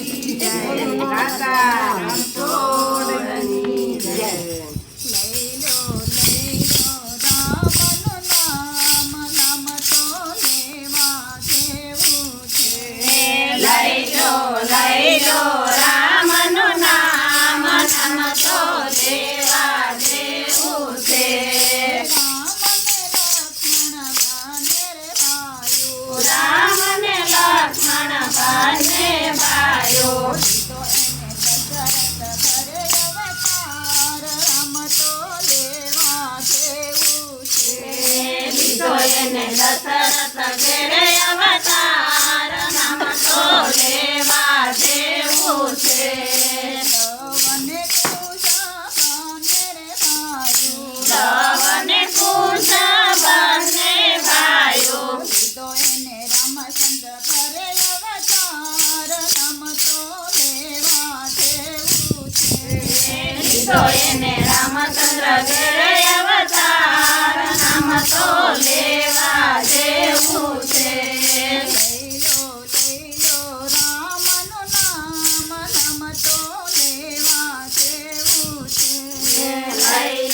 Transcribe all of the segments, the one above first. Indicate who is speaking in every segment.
Speaker 1: Kakak એને દશરથ ઘેરે અવતાર
Speaker 2: નામ તો લેવા છે.
Speaker 1: લવને કુશા બાને
Speaker 2: ભાઈઓ.
Speaker 1: તો એને રામચંદ્ર કરે અવતાર રામ તો લેવા જેવું છે.
Speaker 2: લીધો એને રામચંદ્ર ઘેરે અવતાર નામ તો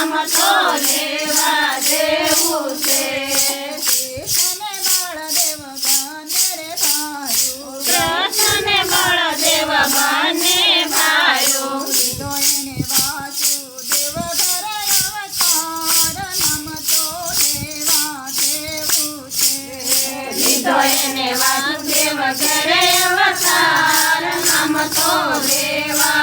Speaker 1: નામ તો લેવા જેવું છે કૃષ્ણને બળદેવ રે
Speaker 2: બંને
Speaker 1: ઘરે અવતાર નામ તો લેવા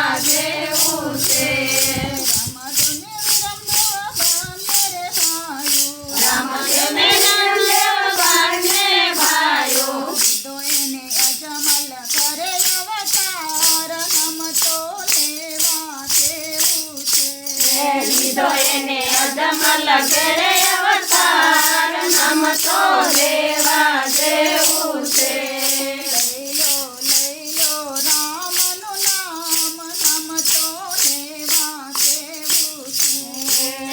Speaker 2: લીધો એને અજમલ ઘરે અવતાર. નામ તો લેવા જેવું છે.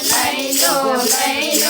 Speaker 2: લઈ લો લઈ